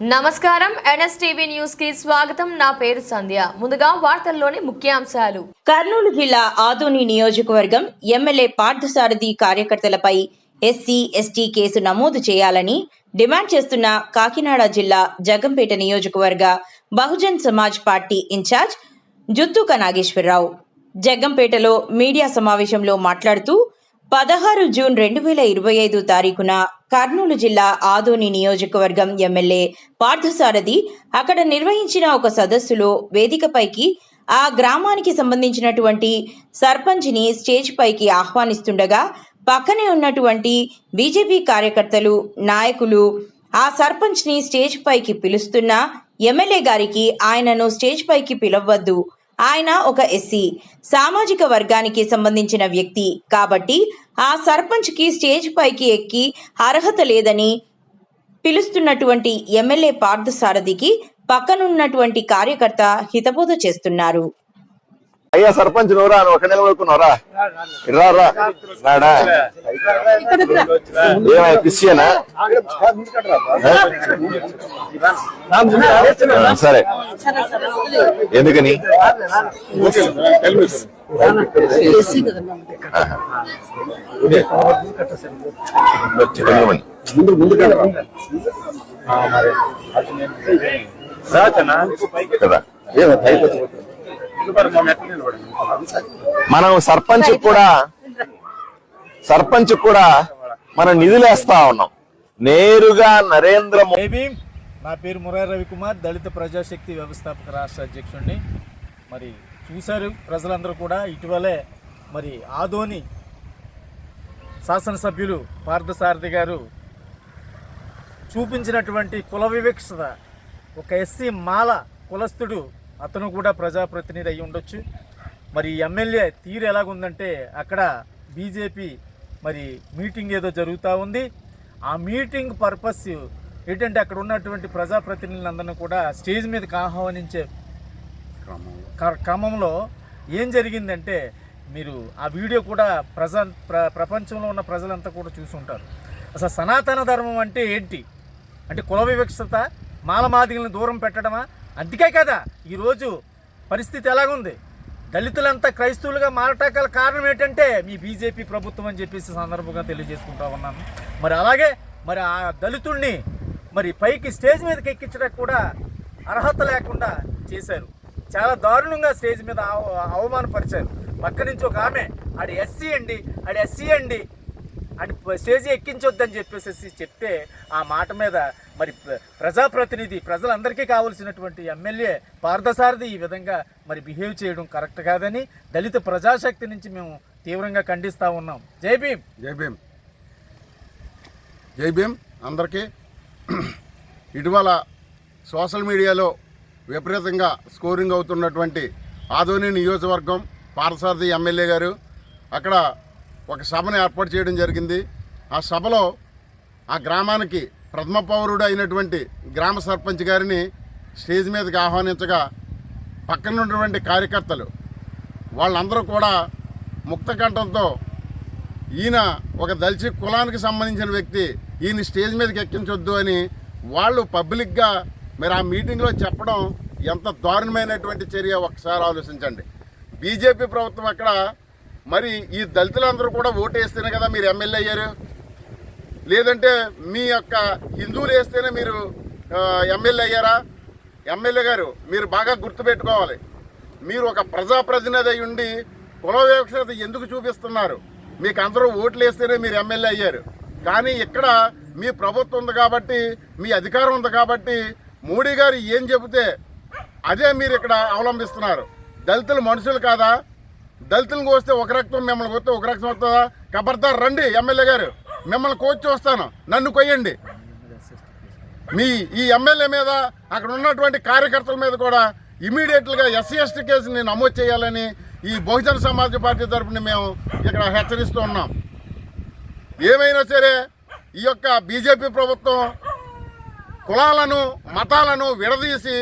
నమస్కారం. ఎన్ఎస్టీవీ న్యూస్కి స్వాగతం. నా పేరు సంధ్య. ముందుగా వార్తల్లోని ముఖ్యాంశాలు. కర్నూలు జిల్లా ఆదోని నియోజకవర్గం ఎమ్మెల్యే పార్థసారథి కార్యకర్తలపై ఎస్సీ ఎస్టీ కేసు నమోదు చేయాలని డిమాండ్ చేస్తున్న కాకినాడ జిల్లా జగంపేట నియోజకవర్గ బహుజన్ సమాజ్ పార్టీ ఇన్ఛార్జ్ జుత్తుక నాగేశ్వరరావు. జగ్గంపేటలో మీడియా సమావేశంలో మాట్లాడుతూ పదహారు జూన్ రెండు వేల ఇరవై ఐదు తారీఖున కర్నూలు జిల్లా ఆదోని నియోజకవర్గం ఎమ్మెల్యే పార్థసారథి అక్కడ నిర్వహించిన ఒక సదస్సులో వేదికపైకి ఆ గ్రామానికి సంబంధించినటువంటి సర్పంచ్ని స్టేజ్ పైకి ఆహ్వానిస్తుండగా పక్కనే ఉన్నటువంటి బీజేపీ కార్యకర్తలు నాయకులు ఆ సర్పంచ్ని స్టేజ్ పైకి పిలుస్తున్న ఎమ్మెల్యే గారికి ఆయనను స్టేజ్ పైకి పిలవద్దు ఆయన ఒక ఎస్సీ. సామాజిక వర్గానికి సంబంధించిన వ్యక్తి. కాబట్టి ఆ సర్పంచ్కి స్టేజ్ పైకి ఎక్కి అర్హత లేదని పిలుస్తున్నటువంటి ఎమ్మెల్యే పార్థసారథికి పక్కనున్నటువంటి కార్యకర్త హితబోధ చేస్తున్నారు. అయ్యా సర్పంచ్ నువ్వురా నువ్వు ఒక నిలబడుకున్నావురా రా రా. రాడా ఏమయ్యా క్రిస్టియనా సరే. ఎందుకని. కొంతమంది. కదా. మనం సర్పంచ్ కూడా సర్పంచ్ కూడా మనం నిధులేస్తా ఉన్నాం. నేరుగా నరేంద్ర మోదీ నా పేరు మురారి రవికుమార్ దళిత ప్రజాశక్తి వ్యవస్థాపక రాష్ట్ర అధ్యక్షుడిని. మరి చూశారు ప్రజలందరూ కూడా ఇటీవలే మరి ఆదోని శాసనసభ్యులు పార్థసారథి గారు చూపించినటువంటి కుల వివక్షత ఒక ఎస్సీ మాల కులస్థుడు అతను కూడా ప్రజాప్రతినిధి అయి ఉండొచ్చు. మరి ఎమ్మెల్యే తీరు ఎలాగుందంటే అక్కడ బీజేపీ మరి మీటింగ్ ఏదో జరుగుతూ ఉంది. ఆ మీటింగ్ పర్పస్ ఏంటంటే అక్కడ ఉన్నటువంటి ప్రజాప్రతినిధులందరినీ కూడా స్టేజ్ మీదకి ఆహ్వానించే క్రమంలో. ఏం జరిగిందంటే మీరు ఆ వీడియో కూడా ప్రజ ప్రపంచంలో ఉన్న ప్రజలంతా కూడా చూసుంటారు. అసలు సనాతన ధర్మం అంటే ఏంటి? అంటే కుల వివక్షత మాలమాదిగలను దూరం పెట్టడమా? అందుకే కదా ఈరోజు పరిస్థితి ఎలాగుంది? దళితులంతా క్రైస్తవులుగా మారటాకల కారణం ఏంటంటే మీ బీజేపీ ప్రభుత్వం అని చెప్పేసి సందర్భంగా తెలియజేసుకుంటా ఉన్నాను. మరి అలాగే మరి ఆ దళితుడిని మరి పైకి స్టేజ్ మీదకి ఎక్కించడానికి కూడా అర్హత లేకుండా చేశారు. చాలా దారుణంగా స్టేజ్ మీద అవమానపరిచారు. పక్క నుంచి ఒక ఆమె ఆడు ఎస్సీ అండి ఆడి ఎస్సీ అండి అని స్టేజ్ ఎక్కించొద్దని చెప్పేసి చెప్తే ఆ మాట మీద మరి ప్ర- ప్రజాప్రతినిధి ప్రజలందరికీ కావలసినటువంటి ఎమ్మెల్యే పార్థసారథి ఈ విధంగా మరి బిహేవ్ చేయడం కరెక్ట్ కాదని దళిత ప్రజాశక్తి నుంచి మేము తీవ్రంగా ఖండిస్తూ ఉన్నాం. జై భీమ్! జై భీమ్! జై భీమ్! అందరికీ ఇటీవల సోషల్ మీడియాలో విపరీతంగా స్కోరింగ్ అవుతున్నటువంటి ఆదోని నియోజకవర్గం పారసారథి ఎమ్మెల్యే గారు అక్కడ ఒక సభను ఏర్పాటు చేయడం జరిగింది. ఆ సభలో ఆ గ్రామానికి ప్రథమ పౌరుడు అయినటువంటి గ్రామ సర్పంచ్ గారిని స్టేజ్ మీదకి ఆహ్వానించగా పక్కన ఉన్నటువంటి కార్యకర్తలు వాళ్ళందరూ కూడా ముక్త కంఠంతో ఈయన ఒక దళిత కులానికి సంబంధించిన వ్యక్తి ఈయన స్టేజ్ మీదకి ఎక్కించొద్దు అని వాళ్ళు పబ్లిక్గా మరి ఆ మీటింగ్లో చెప్పడం ఎంత దారుణమైనటువంటి చర్య? ఒకసారి ఆలోచించండి. బీజేపీ ప్రభుత్వం అక్కడ మరి ఈ దళితులందరూ కూడా ఓటు వేస్తేనే కదా మీరు ఎమ్మెల్యే అయ్యారు? లేదంటే మీ యొక్క హిందువులు వేస్తేనే మీరు ఎమ్మెల్యే అయ్యారా? ఎమ్మెల్యే గారు మీరు బాగా గుర్తుపెట్టుకోవాలి. మీరు ఒక ప్రజాప్రతినిధి అయి ఉండి కుల వివక్షత ఎందుకు చూపిస్తున్నారు? మీకు అందరూ ఓట్లు వేస్తేనే మీరు ఎమ్మెల్యే అయ్యారు. కానీ ఇక్కడ మీ ప్రభుత్వం ఉంది కాబట్టి మీ అధికారం ఉంది కాబట్టి మోడీ గారు ఏం చెబితే అదే మీరు ఇక్కడ అవలంబిస్తున్నారు. దళితులు మనుషులు కాదా? దళితులను కోస్తే ఒక రక్తం మిమ్మల్ని కోస్తే ఒక రక్తం వస్తుందా? కబర్దార్ రండి ఎమ్మెల్యే గారు. మిమ్మల్ని కోచి వస్తాను. నన్ను కొయ్యండి. మీ ఈ ఎమ్మెల్యే మీద అక్కడ ఉన్నటువంటి కార్యకర్తల మీద కూడా ఇమీడియట్గా ఎస్సీ ఎస్టీ కేసుని నమోదు చేయాలని ఈ బహుజన సమాజ పార్టీ తరఫున మేము ఇక్కడ హెచ్చరిస్తూ ఉన్నాం. ఏమైనా సరే ఈ యొక్క బీజేపీ ప్రభుత్వం కులాలను మతాలను విడదీసి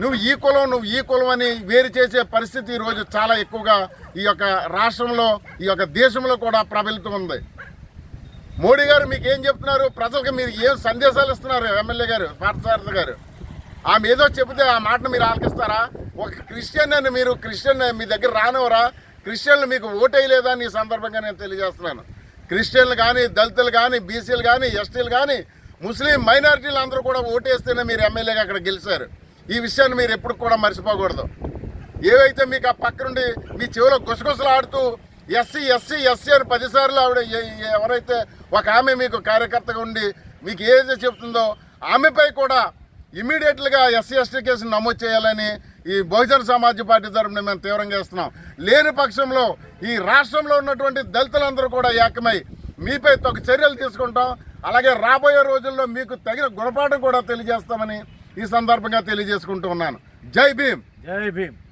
నువ్వు ఈ కులం నువ్వు ఈ కులం అని వేరు చేసే పరిస్థితి ఈరోజు చాలా ఎక్కువగా ఈ యొక్క రాష్ట్రంలో ఈ యొక్క దేశంలో కూడా ప్రబలితం ఉంది. మోడీ గారు మీకు ఏం చెప్తున్నారు? ప్రజలకు మీరు ఏం సందేశాలు ఇస్తున్నారు? ఎమ్మెల్యే గారు పార్థసారథి గారు. ఆమె ఏదో చెబితే ఆ మాటను మీరు ఆలకిస్తారా? ఒక క్రిస్టియన్ అని మీరు క్రిస్టియన్ మీ దగ్గర రానివరా క్రిస్టియన్లు మీకు ఓటేయలేదా అని ఈ సందర్భంగా నేను తెలియజేస్తున్నాను. క్రిస్టియన్లు కానీ దళితులు కానీ బీసీలు కానీ ఎస్టీలు కానీ ముస్లిం మైనారిటీలు అందరూ కూడా ఓటేస్తేనే మీరు ఎమ్మెల్యేగా అక్కడ గెలిచారు. ఈ విషయాన్ని మీరు ఎప్పుడు కూడా మర్చిపోకూడదు. ఏవైతే మీకు ఆ పక్కనుండి మీ చెవిలో గుసగుసలు ఆడుతూ ఎస్సీ ఎస్సీ ఎస్సీ అని పదిసార్లు ఆవిడ ఎవరైతే ఒక ఆమె మీకు కార్యకర్తగా ఉండి మీకు ఏదైతే చెప్తుందో ఆమెపై కూడా ఇమీడియట్లుగా ఎస్సీ ఎస్టీ కేసును నమోదు చేయాలని ఈ బహుజన సమాజ్ పార్టీ తరఫున మేము తీవ్రంగా ఇస్తున్నాం లేని పక్షంలో ఈ రాష్ట్రంలో ఉన్నటువంటి దళితులందరూ కూడా ఏకమై మీపై తగు చర్యలు తీసుకుంటాం. అలాగే రాబోయే రోజుల్లో మీకు తగిన గుణపాఠం కూడా తెలియజేస్తామని ఈ సందర్భంగా తెలియజేసుకుంటూ ఉన్నాను. జై భీమ్. జై భీమ్.